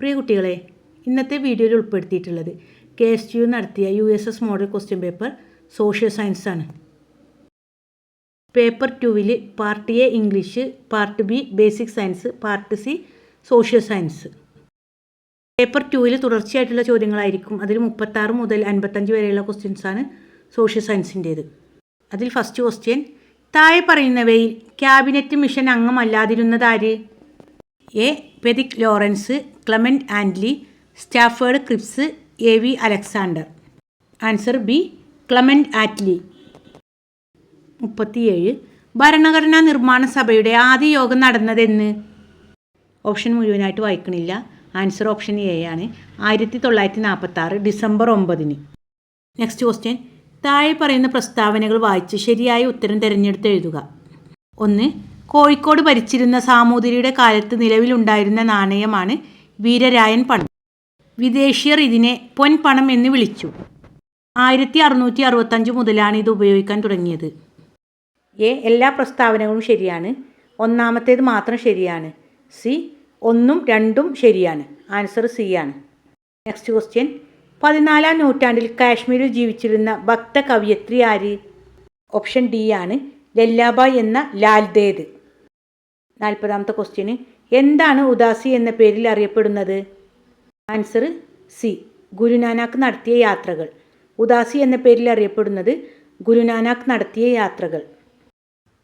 പ്രിയ കുട്ടികളെ ഇന്നത്തെ വീഡിയോയിൽ ഉൾപ്പെടുത്തിയിട്ടുള്ളത് കെ എസ് യു നടത്തിയ U S S model question paper social science ആണ്. പേപ്പർ ടുവിൽ part A English part B basic science part C social science paper ടുവിൽ തുടർച്ചയായിട്ടുള്ള ചോദ്യങ്ങളായിരിക്കും. അതിൽ മുപ്പത്താറ് മുതൽ അൻപത്തഞ്ച് വരെയുള്ള ക്വസ്റ്റ്യൻസാണ് സോഷ്യൽ സയൻസിന്റേത് അതിൽ ഫസ്റ്റ് ക്വസ്റ്റ്യൻ താഴെ പറയുന്നവയിൽ cabinet mission അംഗമല്ലാതിരുന്നതാര് A. Pethick Lawrence Clement Attlee Stafford Cripps A. V. Alexander. Answer B. Clement Attlee. മുപ്പത്തിയേഴ്. ഭരണഘടനാ നിർമ്മാണ സഭയുടെ ആദ്യ യോഗം നടന്നതെന്ന്? ഓപ്ഷൻ മുഴുവനായിട്ട് വായിക്കണില്ല. ആൻസർ ഓപ്ഷൻ എ ആണ്. ആയിരത്തി തൊള്ളായിരത്തി നാൽപ്പത്തി ആറ് ഡിസംബർ ഒമ്പതിന്. Next question. താഴെ പറയുന്ന പ്രസ്താവനകൾ വായിച്ച് ശരിയായ ഉത്തരം തിരഞ്ഞെടുത്ത് എഴുതുക ഒന്ന്. കോഴിക്കോട് ഭരിച്ചിരുന്ന സാമൂതിരിയുടെ കാലത്ത് നിലവിലുണ്ടായിരുന്ന നാണയമാണ് വീരരായൻ പണം. വിദേശിയർ ഇതിനെ പൊൻപണം എന്ന് വിളിച്ചു. ആയിരത്തി അറുന്നൂറ്റി അറുപത്തഞ്ച് മുതലാണ് ഇത് ഉപയോഗിക്കാൻ തുടങ്ങിയത്. എ. എല്ലാ പ്രസ്താവനകളും ശരിയാണ്. ഒന്നാമത്തേത് മാത്രം ശരിയാണ്. സി. ഒന്നും രണ്ടും ശരിയാണ്. ആൻസർ സി ആണ്. Next question. പതിനാലാം നൂറ്റാണ്ടിൽ കാശ്മീരിൽ ജീവിച്ചിരുന്ന ഭക്ത കവിയത്രി ആര്? ഓപ്ഷൻ ഡി ആണ്. ലല്ലാബായ് എന്ന ലാൽദേദ്. നാൽപ്പതാമത്തെ ക്വസ്റ്റ്യന് എന്താണ് ഉദാസി എന്ന പേരിൽ അറിയപ്പെടുന്നത്? ആൻസർ സി ഗുരുനാനാക്ക് നടത്തിയ യാത്രകൾ. ഉദാസി എന്ന പേരിൽ അറിയപ്പെടുന്നത് ഗുരുനാനാക്ക് നടത്തിയ യാത്രകൾ.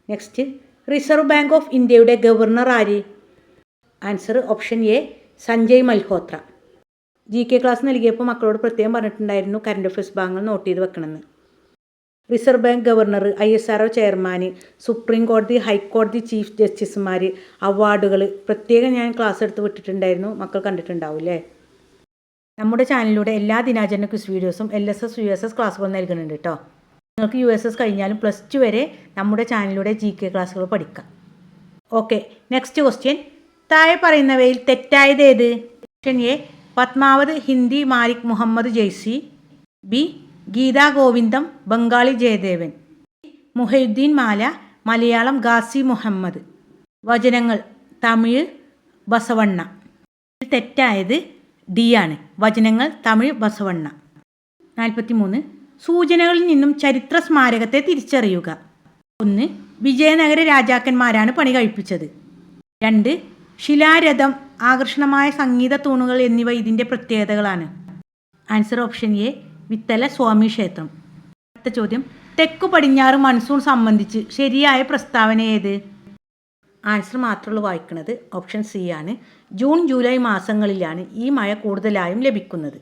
നെക്സ്റ്റ് റിസർവ് ബാങ്ക് ഓഫ് ഇന്ത്യയുടെ ഗവർണർ ആര്? Answer option A Sanjay Malhotra. G K class നൽകിയപ്പോൾ മക്കളോട് പ്രത്യേകം പറഞ്ഞിട്ടുണ്ടായിരുന്നു കറണ്ട് അഫയേഴ്സ് ഭാഗങ്ങൾ നോട്ട് ചെയ്ത് വെക്കണമെന്ന്. Reserve Bank governor I S R O chairman supreme കോടതി ഹൈക്കോടതി ചീഫ് ജസ്റ്റിസുമാർ അവാർഡുകൾ പ്രത്യേകം ഞാൻ ക്ലാസ് എടുത്ത് വിട്ടിട്ടുണ്ടായിരുന്നു. മക്കൾ കണ്ടിട്ടുണ്ടാവില്ലേ നമ്മുടെ ചാനലിലൂടെ എല്ലാ ദിനാചരണ ക്വിസ് വീഡിയോസും L S S U S S ക്ലാസ്സുകൾ നൽകുന്നുണ്ട് കേട്ടോ നിങ്ങൾക്ക് യു എസ് എസ് കഴിഞ്ഞാലും പ്ലസ് ടു വരെ നമ്മുടെ ചാനലിലൂടെ ജി കെ ക്ലാസ്സുകൾ പഠിക്കാം. ഓക്കെ നെക്സ്റ്റ് ക്വസ്റ്റ്യൻ താഴെ പറയുന്നവയിൽ തെറ്റായത് ഏത്? Option A Padmavat Hindi Malik Muhammad Jayasi. B Gita Govindam Bengali Jayadevan. Muhiyudheen മാല മലയാളം ഗാസി മുഹമ്മദ്. വചനങ്ങൾ തമിഴ് ബസവണ്ണ. തെറ്റായത് ഡി ആണ് വചനങ്ങൾ തമിഴ് ബസവണ്ണ. നാൽപ്പത്തി മൂന്ന് സൂചനകളിൽ നിന്നും ചരിത്ര സ്മാരകത്തെ തിരിച്ചറിയുക. ഒന്ന്. വിജയനഗര രാജാക്കന്മാരാണ് പണി കഴിപ്പിച്ചത്. രണ്ട്. ശിലാരഥം ആകർഷണമായ സംഗീത തൂണുകൾ എന്നിവ ഇതിന്റെ പ്രത്യേകതകളാണ്. Answer option A. Vitthala Swami ക്ഷേത്രം അടുത്ത ചോദ്യം. തെക്കു പടിഞ്ഞാറ് മൺസൂൺ സംബന്ധിച്ച് ശരിയായ പ്രസ്താവന ഏത്? ആൻസർ മാത്രമുള്ള വായിക്കുന്നത് ഓപ്ഷൻ സി ആണ്. ജൂൺ ജൂലൈ മാസങ്ങളിലാണ് ഈ മഴ കൂടുതലായും ലഭിക്കുന്നത്.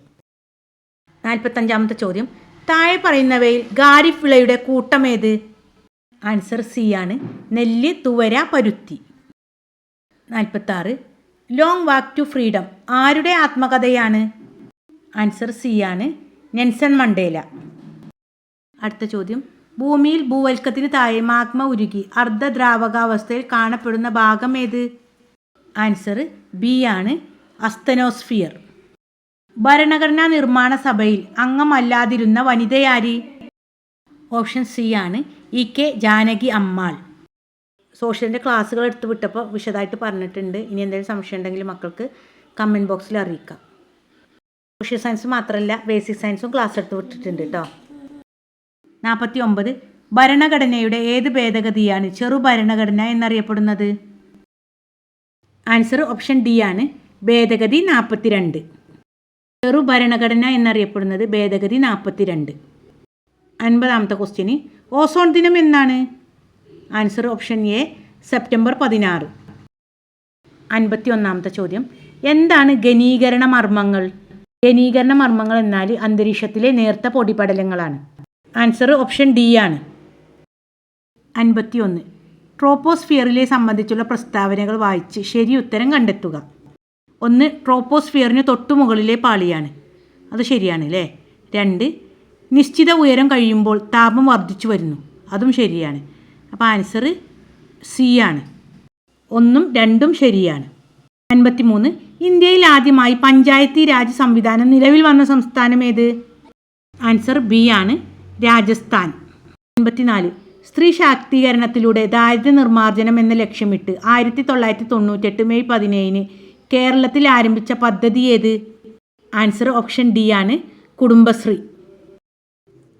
നാൽപ്പത്തഞ്ചാമത്തെ ചോദ്യം. താഴെ പറയുന്നവയിൽ ഖാരിഫ് വിളയുടെ കൂട്ടം ഏത്? ആൻസർ സി ആണ്. നെല്ല് തുവര പരുത്തി. നാൽപ്പത്താറ്. Long walk to freedom. ആരുടെ ആത്മകഥയാണ്? ആൻസർ സി ആണ്. Nelson Mandela. അടുത്ത ചോദ്യം. ഭൂമിയിൽ ഭൂവൽക്കത്തിന് താഴെ മാഗ്മ ഉരുകി അർദ്ധദ്രാവകാവസ്ഥയിൽ കാണപ്പെടുന്ന ഭാഗം ഏത്? ആൻസർ ബി ആണ് അസ്തനോസ്ഫിയർ. ഭരണഘടനാ നിർമ്മാണ സഭയിൽ അംഗമല്ലാതിരുന്ന വനിതയാരി ഓപ്ഷൻ സി ആണ് ഇ കെ ജാനകി അമ്മാൾ. സോഷ്യലിന്റെ ക്ലാസ്സുകൾ എടുത്തു വിട്ടപ്പോൾ വിശദമായിട്ട് പറഞ്ഞിട്ടുണ്ട്. ഇനി എന്തെങ്കിലും സംശയം ഉണ്ടെങ്കിൽ മക്കൾക്ക് കമന്റ് ബോക്സിൽ അറിയിക്കാം. സോഷ്യൽ സയൻസ് മാത്രമല്ല ബേസിക് സയൻസും ക്ലാസ് എടുത്ത് വിട്ടിട്ടുണ്ട് കേട്ടോ നാൽപ്പത്തി ഒമ്പത് ഭരണഘടനയുടെ ഏത് ഭേദഗതിയാണ് ചെറു ഭരണഘടന എന്നറിയപ്പെടുന്നത്? ആൻസർ ഓപ്ഷൻ ഡി ആണ്. ഭേദഗതി നാൽപ്പത്തിരണ്ട് ചെറു ഭരണഘടന എന്നറിയപ്പെടുന്നത് ഭേദഗതി നാൽപ്പത്തിരണ്ട് അൻപതാമത്തെ ക്വസ്റ്റ്യന് ഓസോൺ ദിനം എന്നാണ്? ആൻസർ ഓപ്ഷൻ എ സെപ്റ്റംബർ പതിനാറ്. അൻപത്തി ഒന്നാമത്തെ ചോദ്യം. എന്താണ് ഘനീകരണ മർമ്മങ്ങൾ? ഘനീകരണ മർമ്മങ്ങൾ എന്നാൽ അന്തരീക്ഷത്തിലെ നേർത്ത പൊടിപടലങ്ങളാണ്. ആൻസർ ഓപ്ഷൻ ഡി ആണ്. അൻപത്തിയൊന്ന്. ട്രോപ്പോസ്ഫിയറിലെ സംബന്ധിച്ചുള്ള പ്രസ്താവനകൾ വായിച്ച് ശരി ഉത്തരം കണ്ടെത്തുക. ഒന്ന് ട്രോപ്പോസ്ഫിയറിന് തൊട്ടുമുകളിലെ പാളിയാണ്. അത് ശരിയാണ് അല്ലേ രണ്ട് നിശ്ചിത ഉയരം കഴിയുമ്പോൾ താപം വർദ്ധിച്ചു വരുന്നു. അതും ശരിയാണ്. അപ്പോൾ ആൻസർ സി ആണ്. ഒന്നും രണ്ടും ശരിയാണ്. അൻപത്തിമൂന്ന്. ഇന്ത്യയിൽ ആദ്യമായി പഞ്ചായത്തി രാജ് സംവിധാനം നിലവിൽ വന്ന സംസ്ഥാനം ഏത്? ആൻസർ ബി ആണ് രാജസ്ഥാൻ. അൻപത്തിനാല്. സ്ത്രീ ശാക്തീകരണത്തിലൂടെ ദാരിദ്ര്യ നിർമ്മാർജനം എന്ന ലക്ഷ്യമിട്ട് ആയിരത്തി തൊള്ളായിരത്തി തൊണ്ണൂറ്റെട്ട് മെയ് പതിനേഴിന് കേരളത്തിൽ ആരംഭിച്ച പദ്ധതി ഏത്? ആൻസർ ഓപ്ഷൻ ഡി ആണ് കുടുംബശ്രീ.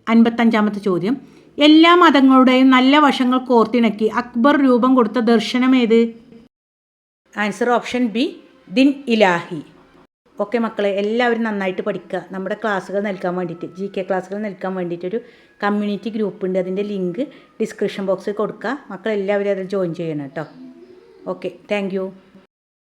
അൻപത്തഞ്ചാമത്തെ ചോദ്യം. എല്ലാ മതങ്ങളുടെയും നല്ല വശങ്ങൾ കോർത്തിണക്കി അക്ബർ രൂപം കൊടുത്ത ദർശനം ഏത്? Answer option B Din Ilahi. Okay മക്കളെ എല്ലാവരും നന്നായിട്ട് പഠിക്കുക. നമ്മുടെ ക്ലാസ്സുകൾ നൽകാൻ വേണ്ടിയിട്ട് ജി കെ ക്ലാസ്സുകൾ നൽകാൻ വേണ്ടിയിട്ടൊരു കമ്മ്യൂണിറ്റി ഗ്രൂപ്പ് ഉണ്ട്. അതിന്റെ ലിങ്ക് ഡിസ്ക്രിപ്ഷൻ ബോക്സിൽ കൊടുക്കുക. മക്കളെല്ലാവരും അതിൽ ജോയിൻ ചെയ്യണം കേട്ടോ. Okay thank